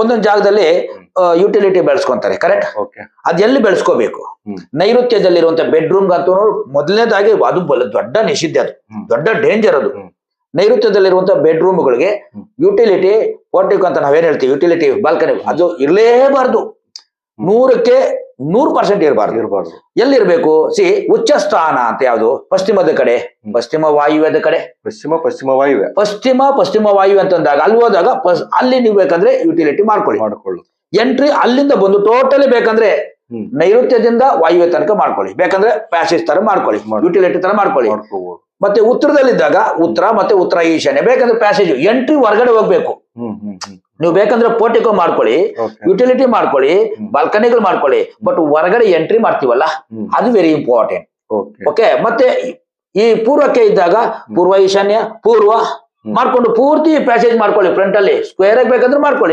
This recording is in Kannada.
ಒಂದೊಂದು ಜಾಗದಲ್ಲಿ ಯುಟಿಲಿಟಿ ಬೆಳೆಸ್ಕೊಂತಾರೆ ಕರೆಕ್ಟ್ ಅದೆಲ್ಲಿ ಬೆಳೆಸ್ಕೋಬೇಕು. ನೈಋತ್ಯದಲ್ಲಿರುವಂತ ಬೆಡ್ರೂಮ್ ಅಂತೂ ಮೊದಲನೇದಾಗಿ ಅದು ದೊಡ್ಡ ನಿಷಿದ್ಧ ಅದು. ದೊಡ್ಡ ಡೇಂಜರ್ ಅದು. ನೈಋತ್ಯದಲ್ಲಿರುವಂತಹ ನೈಋತ್ಯದಲ್ಲಿರುವಂತ ಬೆಡ್ರೂಮ್ಗಳಿಗೆ. ಯುಟಿಲಿಟಿ ಪೋರ್ಟಿಕ್ ಅಂತ ನಾವೇನ್ ಹೇಳ್ತೀವಿ ಯುಟಿಲಿಟಿ ಬಾಲ್ಕನಿ ಅದು ಇರಲೇಬಾರ್ದು. ನೂರಕ್ಕೆ ನೂರು ಪರ್ಸೆಂಟ್ ಇರಬಾರ್ದು. ಇರಬಾರ್ದು. ಎಲ್ಲಿರ್ಬೇಕು? ಸಿ ಉಚ್ಚ ಸ್ಥಾನ ಅಂತ ಯಾವುದು? ಪಶ್ಚಿಮದ ಕಡೆ. ಪಶ್ಚಿಮ ವಾಯುವ್ಯದ ಕಡೆ. ಪಶ್ಚಿಮ ಪಶ್ಚಿಮ ವಾಯುವ್ಯ. ಪಶ್ಚಿಮ ಪಶ್ಚಿಮ ವಾಯು ಅಂತಂದಾಗ ಅಲ್ಲಿ ಹೋದಾಗ ಅಲ್ಲಿ ನೀವು ಬೇಕಂದ್ರೆ ಯುಟಿಲಿಟಿ ಮಾಡ್ಕೊಳ್ಳಿ. ಮಾಡ್ಕೊಳ್ಳಿ. ಎಂಟ್ರಿ ಅಲ್ಲಿಂದ ಬಂದು ಟೋಟಲಿ ಬೇಕಂದ್ರೆ ನೈಋತ್ಯದಿಂದ ವಾಯುವ್ಯ ತನಕ ಮಾಡ್ಕೊಳ್ಳಿ. ಬೇಕಂದ್ರೆ ಪ್ಯಾಸೇಜ್ ತರ ಮಾಡ್ಕೊಳ್ಳಿ. ಮಾಡಿ. ಯುಟಿಲಿಟಿ ತರ ಮಾಡ್ಕೊಳ್ಳಿ. ಮತ್ತೆ ಉತ್ತರದಲ್ಲಿದ್ದಾಗ ಉತ್ತರ ಮತ್ತೆ ಉತ್ತರ ಈಶಾನ್ಯ. ಬೇಕಂದ್ರೆ ಪ್ಯಾಸೇಜ್ ಎಂಟ್ರಿ ಹೊರಗಡೆ ಹೋಗ್ಬೇಕು. ಹ್ಮ್ ಹ್ಮ್ ಹ್ಮ್. ನೀವು ಬೇಕಂದ್ರೆ ಪೋರ್ಟಿಕೋ ಮಾಡ್ಕೊಳ್ಳಿ ಯುಟಿಲಿಟಿ ಮಾಡ್ಕೊಳ್ಳಿ. ಬಾಲ್ಕನಿಗಳು ಮಾಡ್ಕೊಳ್ಳಿ ಬಟ್ ಹೊರಗಡೆ ಎಂಟ್ರಿ ಮಾಡ್ತೀವಲ್ಲ ಅದು ವೆರಿ ಇಂಪಾರ್ಟೆಂಟ್ ಓಕೆ ಓಕೆ ಮತ್ತೆ ಈ ಪೂರ್ವಕ್ಕೆ ಇದ್ದಾಗ ಪೂರ್ವ ಈಶಾನ್ಯ ಪೂರ್ವ ಮಾಡ್ಕೊಂಡು ಪೂರ್ತಿ ಪ್ಯಾಸೇಜ್ ಮಾಡ್ಕೊಳ್ಳಿ ಫ್ರಂಟ್ ಅಲ್ಲಿ ಸ್ಕ್ವೇರ್ ಆಗಿ ಬೇಕಂದ್ರೆ ಮಾಡ್ಕೊಳ್ಳಿ.